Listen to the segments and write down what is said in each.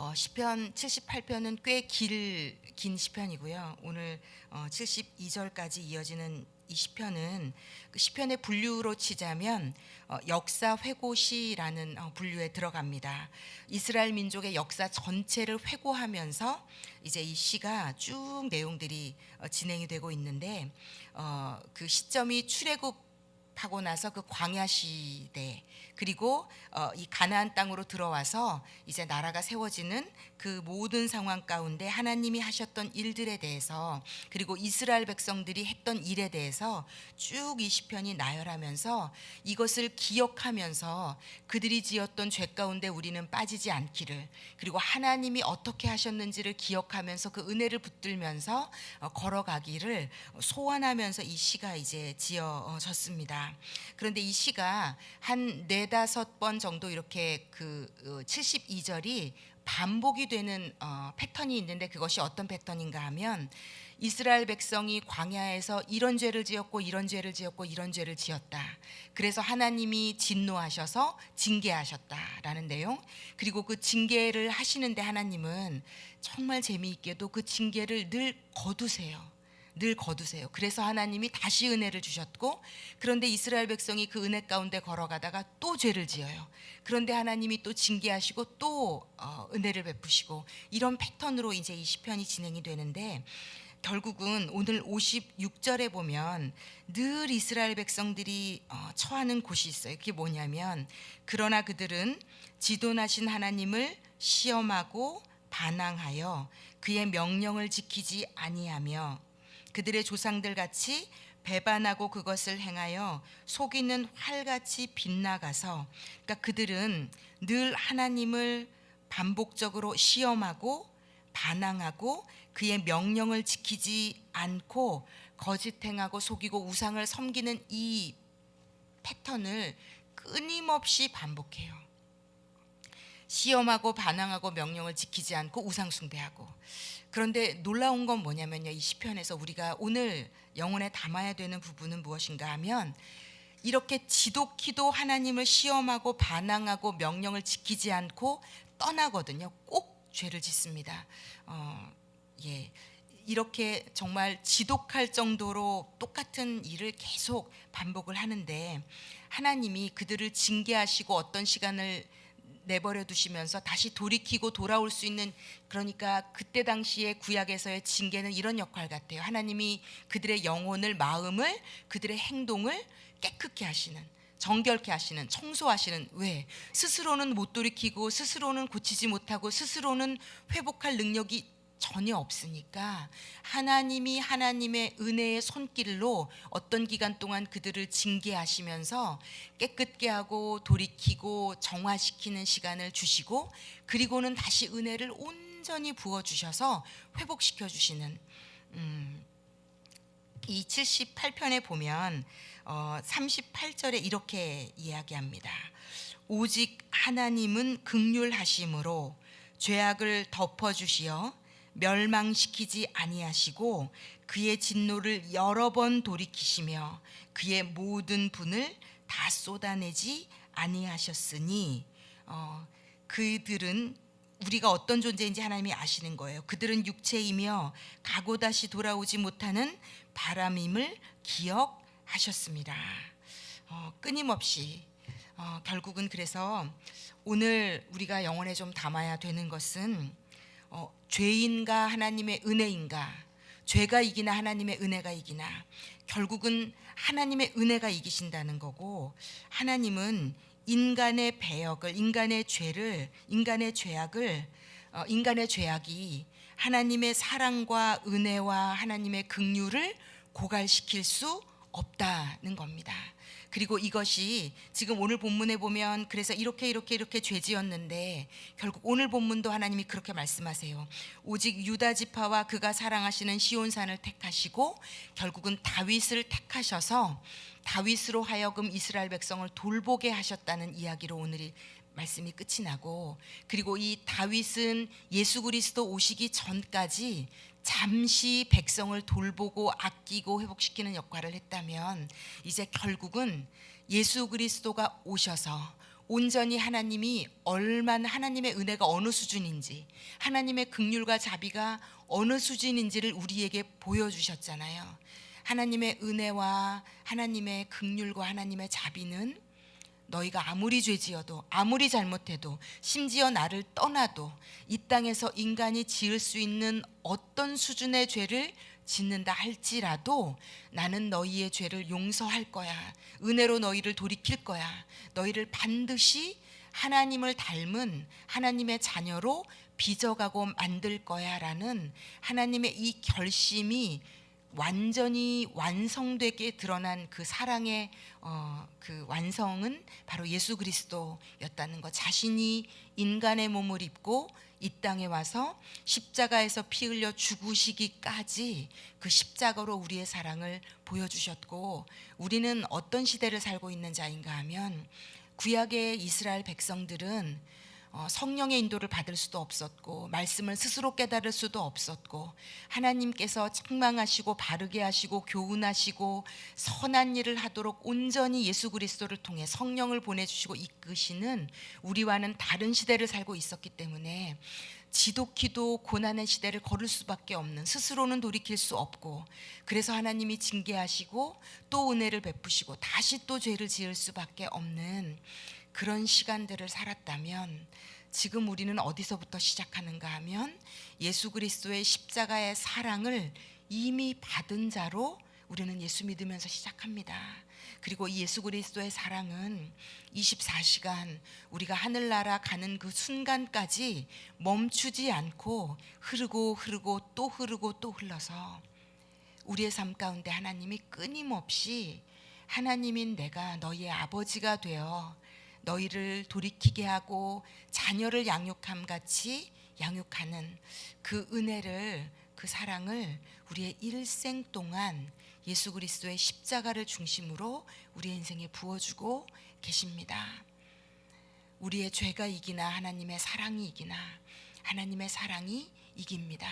어, 시편 78편은 꽤 길 긴 시편이고요. 오늘 어, 72절까지 이어지는 이 시편은 그 시편의 분류로 치자면 어, 역사 회고시라는 어, 분류에 들어갑니다. 이스라엘 민족의 역사 전체를 회고하면서 이제 이 시가 쭉 내용들이 어, 진행이 되고 있는데 어, 그 시점이 출애굽 하고 나서 그 광야 시대 그리고 어, 이 가나안 땅으로 들어와서 이제 나라가 세워지는 그 모든 상황 가운데 하나님이 하셨던 일들에 대해서 그리고 이스라엘 백성들이 했던 일에 대해서 쭉 이 시편이 나열하면서 이것을 기억하면서 그들이 지었던 죄 가운데 우리는 빠지지 않기를 그리고 하나님이 어떻게 하셨는지를 기억하면서 그 은혜를 붙들면서 어, 걸어가기를 소원하면서 이 시가 이제 지어졌습니다. 그런데 이 시가 한 네다섯 번 정도 이렇게 그 72절이 반복이 되는 어, 패턴이 있는데 그것이 어떤 패턴인가 하면 이스라엘 백성이 광야에서 이런 죄를 지었고 이런 죄를 지었고 이런 죄를 지었다. 그래서 하나님이 진노하셔서 징계하셨다라는 내용. 그리고 그 징계를 하시는데 하나님은 정말 재미있게도 그 징계를 늘 거두세요. 늘 거두세요. 그래서 하나님이 다시 은혜를 주셨고 그런데 이스라엘 백성이 그 은혜 가운데 걸어가다가 또 죄를 지어요. 그런데 하나님이 또 징계하시고 또 어, 은혜를 베푸시고 이런 패턴으로 이제 이 시편이 진행이 되는데 결국은 오늘 56절에 보면 늘 이스라엘 백성들이 어, 처하는 곳이 있어요. 그게 뭐냐면 그러나 그들은 지도나신 하나님을 시험하고 반항하여 그의 명령을 지키지 아니하며 그들의 조상들 같이 배반하고 그것을 행하여 속이는 활같이 빗나가서 그러니까 그들은 늘 하나님을 반복적으로 시험하고 반항하고 그의 명령을 지키지 않고 거짓 행하고 속이고 우상을 섬기는 이 패턴을 끊임없이 반복해요. 시험하고 반항하고 명령을 지키지 않고 우상 숭배하고 그런데 놀라운 건 뭐냐면요. 이 시편에서 우리가 오늘 영혼에 담아야 되는 부분은 무엇인가 하면 이렇게 지독히도 하나님을 시험하고 반항하고 명령을 지키지 않고 떠나거든요. 꼭 죄를 짓습니다. 어, 예. 이렇게 정말 지독할 정도로 똑같은 일을 계속 반복을 하는데 하나님이 그들을 징계하시고 어떤 시간을 내버려 두시면서 다시 돌이키고 돌아올 수 있는 그러니까 그때 당시에 구약에서의 징계는 이런 역할 같아요. 하나님이 그들의 영혼을 마음을 그들의 행동을 깨끗게 하시는 정결케 하시는 청소하시는 왜 스스로는 못 돌이키고 스스로는 고치지 못하고 스스로는 회복할 능력이 전혀 없으니까 하나님이 하나님의 은혜의 손길로 어떤 기간 동안 그들을 징계하시면서 깨끗게 하고 돌이키고 정화시키는 시간을 주시고 그리고는 다시 은혜를 온전히 부어 주셔서 회복시켜 주시는 음, 이 78편에 보면 어, 38절에 이렇게 이야기합니다. 오직 하나님은 극률하심으로 죄악을 덮어 주시어 멸망시키지 아니하시고 그의 진노를 여러 번 돌이키시며 그의 모든 분을 다 쏟아내지 아니하셨으니 어, 그들은 우리가 어떤 존재인지 하나님이 아시는 거예요. 그들은 육체이며 가고 다시 돌아오지 못하는 바람임을 기억하셨습니다. 어, 끊임없이 어, 결국은 그래서 오늘 우리가 영혼에 좀 담아야 되는 것은 어, 죄인가 하나님의 은혜인가 죄가 이기나 하나님의 은혜가 이기나 결국은 하나님의 은혜가 이기신다는 거고 하나님은 인간의 배역을 인간의 죄를 인간의 죄악을 어, 인간의 죄악이 하나님의 사랑과 은혜와 하나님의 긍휼을 고갈시킬 수 없다는 겁니다. 그리고 이것이 지금 오늘 본문에 보면 그래서 이렇게 이렇게 이렇게 죄지었는데 결국 오늘 본문도 하나님이 그렇게 말씀하세요. 오직 유다 지파와 그가 사랑하시는 시온 산을 택하시고 결국은 다윗을 택하셔서 다윗으로 하여금 이스라엘 백성을 돌보게 하셨다는 이야기로 오늘이 말씀이 끝이 나고 그리고 이 다윗은 예수 그리스도 오시기 전까지 잠시 백성을 돌보고 아끼고 회복시키는 역할을 했다면 이제 결국은 예수 그리스도가 오셔서 온전히 하나님이 얼마나 하나님의 은혜가 어느 수준인지 하나님의 극률과 자비가 어느 수준인지를 우리에게 보여주셨잖아요. 하나님의 은혜와 하나님의 극률과 하나님의 자비는 너희가 아무리 죄지어도 아무리 잘못해도 심지어 나를 떠나도 이 땅에서 인간이 지을 수 있는 어떤 수준의 죄를 짓는다 할지라도 나는 너희의 죄를 용서할 거야. 은혜로 너희를 돌이킬 거야. 너희를 반드시 하나님을 닮은 하나님의 자녀로 빚어가고 만들 거야라는 하나님의 이 결심이 완전히 완성되게 드러난 그 사랑의 어, 그 완성은 바로 예수 그리스도였다는 것. 자신이 인간의 몸을 입고 이 땅에 와서 십자가에서 피 흘려 죽으시기까지 그 십자가로 우리의 사랑을 보여주셨고 우리는 어떤 시대를 살고 있는 자인가 하면 구약의 이스라엘 백성들은 어, 성령의 인도를 받을 수도 없었고 말씀을 스스로 깨달을 수도 없었고 하나님께서 책망하시고 바르게 하시고 교훈하시고 선한 일을 하도록 온전히 예수 그리스도를 통해 성령을 보내주시고 이끄시는 우리와는 다른 시대를 살고 있었기 때문에 지독히도 고난의 시대를 걸을 수밖에 없는 스스로는 돌이킬 수 없고 그래서 하나님이 징계하시고 또 은혜를 베푸시고 다시 또 죄를 지을 수밖에 없는 그런 시간들을 살았다면 지금 우리는 어디서부터 시작하는가 하면 예수 그리스도의 십자가의 사랑을 이미 받은 자로 우리는 예수 믿으면서 시작합니다. 그리고 이 예수 그리스도의 사랑은 24시간 우리가 하늘나라 가는 그 순간까지 멈추지 않고 흐르고 흐르고 또 흐르고 또 흘러서 우리의 삶 가운데 하나님이 끊임없이 하나님인 내가 너희의 아버지가 되어 너희를 돌이키게 하고 자녀를 양육함 같이 양육하는 그 은혜를 그 사랑을 우리의 일생 동안 예수 그리스도의 십자가를 중심으로 우리의 인생에 부어주고 계십니다. 우리의 죄가 이기나 하나님의 사랑이 이기나 하나님의 사랑이 이깁니다.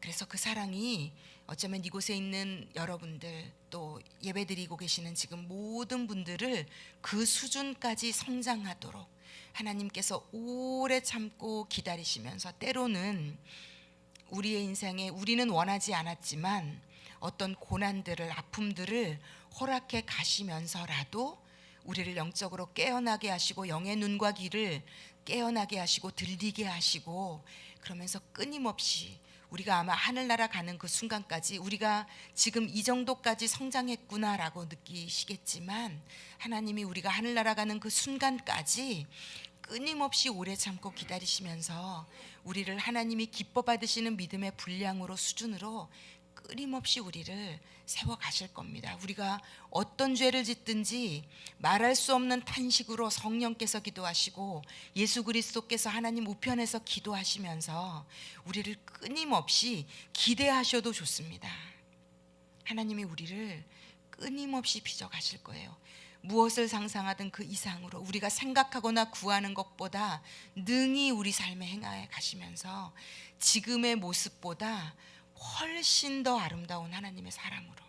그래서 그 사랑이 어쩌면 이곳에 있는 여러분들 또 예배드리고 계시는 지금 모든 분들을 그 수준까지 성장하도록 하나님께서 오래 참고 기다리시면서 때로는 우리의 인생에 우리는 원하지 않았지만 어떤 고난들을 아픔들을 허락해 가시면서라도 우리를 영적으로 깨어나게 하시고 영의 눈과 귀를 깨어나게 하시고 들리게 하시고 그러면서 끊임없이 우리가 아마 하늘나라 가는 그 순간까지 우리가 지금 이 정도까지 성장했구나라고 느끼시겠지만 하나님이 우리가 하늘나라 가는 그 순간까지 끊임없이 오래 참고 기다리시면서 우리를 하나님이 기뻐 받으시는 믿음의 분량으로 수준으로 끊임없이 우리를 세워 가실 겁니다. 우리가 어떤 죄를 짓든지 말할 수 없는 탄식으로 성령께서 기도하시고 예수 그리스도께서 하나님 우편에서 기도하시면서 우리를 끊임없이 기대하셔도 좋습니다. 하나님이 우리를 끊임없이 빚어 가실 거예요. 무엇을 상상하든 그 이상으로 우리가 생각하거나 구하는 것보다 능히 우리 삶에 행하여 가시면서 지금의 모습보다 훨씬 더 아름다운 하나님의 사랑으로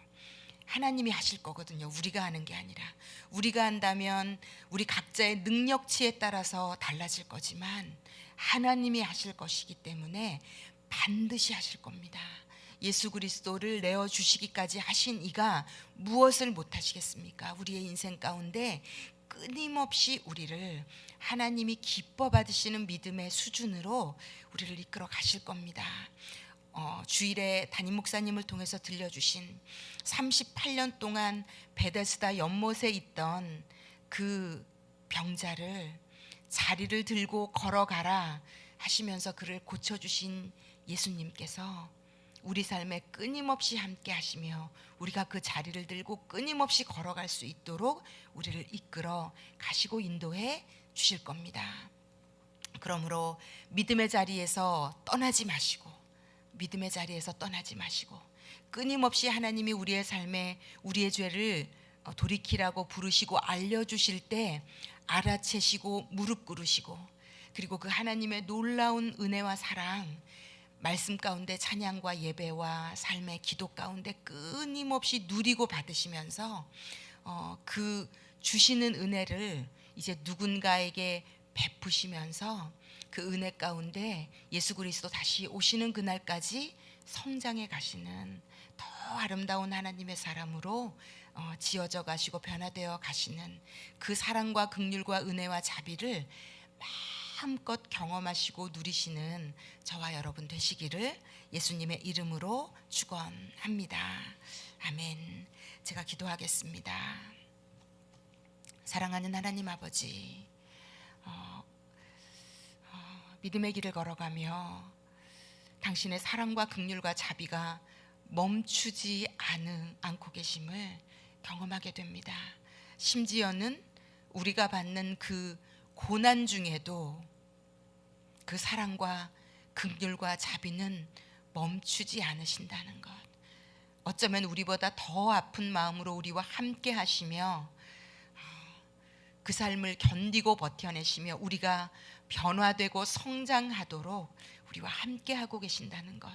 하나님이 하실 거거든요. 우리가 하는 게 아니라 우리가 한다면 우리 각자의 능력치에 따라서 달라질 거지만 하나님이 하실 것이기 때문에 반드시 하실 겁니다. 예수 그리스도를 내어 주시기까지 하신 이가 무엇을 못 하시겠습니까? 우리의 인생 가운데 끊임없이 우리를 하나님이 기뻐 받으시는 믿음의 수준으로 우리를 이끌어 가실 겁니다. 어, 주일에 담임 목사님을 통해서 들려주신 38년 동안 베데스다 연못에 있던 그 병자를 자리를 들고 걸어가라 하시면서 그를 고쳐주신 예수님께서 우리 삶에 끊임없이 함께 하시며 우리가 그 자리를 들고 끊임없이 걸어갈 수 있도록 우리를 이끌어 가시고 인도해 주실 겁니다. 그러므로 믿음의 자리에서 떠나지 마시고 믿음의 자리에서 떠나지 마시고 끊임없이 하나님이 우리의 삶에 우리의 죄를 어, 돌이키라고 부르시고 알려주실 때 알아채시고 무릎 꿇으시고 그리고 그 하나님의 놀라운 은혜와 사랑 말씀 가운데 찬양과 예배와 삶의 기도 가운데 끊임없이 누리고 받으시면서 어, 그 주시는 은혜를 이제 누군가에게 베푸시면서 그 은혜 가운데 예수 그리스도 다시 오시는 그날까지 성장해 가시는 더 아름다운 하나님의 사람으로 어, 지어져 가시고 변화되어 가시는 그 사랑과 긍휼과 은혜와 자비를 마음껏 경험하시고 누리시는 저와 여러분 되시기를 예수님의 이름으로 축원합니다. 아멘. 제가 기도하겠습니다. 사랑하는 하나님 아버지, 믿음의 길을 걸어가며 당신의 사랑과 긍휼과 자비가 멈추지 않은, 않고 계심을 경험하게 됩니다. 심지어는 우리가 받는 그 고난 중에도 그 사랑과 긍휼과 자비는 멈추지 않으신다는 것. 어쩌면 우리보다 더 아픈 마음으로 우리와 함께 하시며 그 삶을 견디고 버텨내시며 우리가 변화되고 성장하도록 우리와 함께 하고 계신다는 것.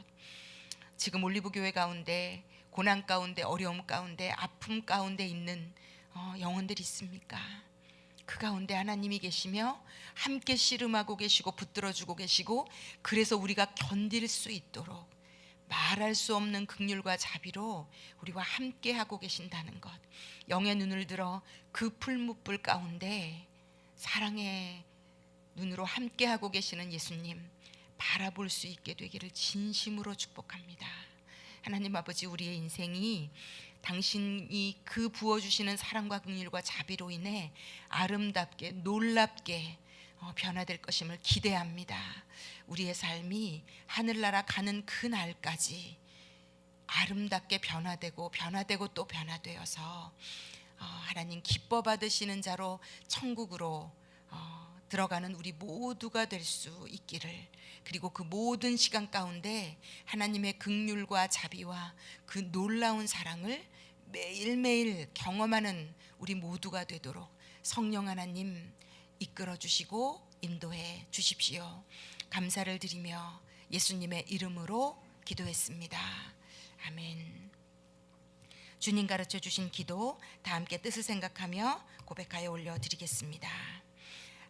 지금 올리브 교회 가운데 고난 가운데 어려움 가운데 아픔 가운데 있는 어, 영혼들 있습니까? 그 가운데 하나님이 계시며 함께 씨름하고 계시고 붙들어 주고 계시고 그래서 우리가 견딜 수 있도록 말할 수 없는 극률과 자비로 우리와 함께 하고 계신다는 것. 영의 눈을 들어 그 풀무불 가운데 사랑의 눈으로 함께 하고 계시는 예수님 바라볼 수 있게 되기를 진심으로 축복합니다. 하나님 아버지 우리의 인생이 당신이 그 부어 주시는 사랑과 긍휼과 자비로 인해 아름답게 놀랍게 어, 변화될 것임을 기대합니다. 우리의 삶이 하늘나라 가는 그 날까지 아름답게 변화되고 변화되고 또 변화되어서 어, 하나님 기뻐 받으시는 자로 천국으로 어, 들어가는 우리 모두가 될 수 있기를 그리고 그 모든 시간 가운데 하나님의 긍휼과 자비와 그 놀라운 사랑을 매일매일 경험하는 우리 모두가 되도록 성령 하나님 이끌어 주시고 인도해 주십시오. 감사를 드리며 예수님의 이름으로 기도했습니다. 아멘. 주님 가르쳐 주신 기도 다 함께 뜻을 생각하며 고백하여 올려 드리겠습니다.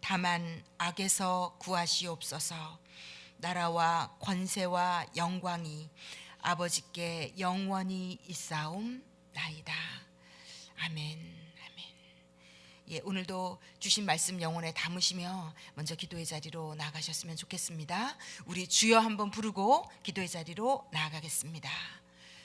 다만 악에서 구하시옵소서. 나라와 권세와 영광이 아버지께 영원히 있사옵나이다. 아멘 예 오늘도 주신 말씀 영혼에 담으시며 먼저 기도의 자리로 나가셨으면 좋겠습니다. 우리 주여 한번 부르고 기도의 자리로 나아가겠습니다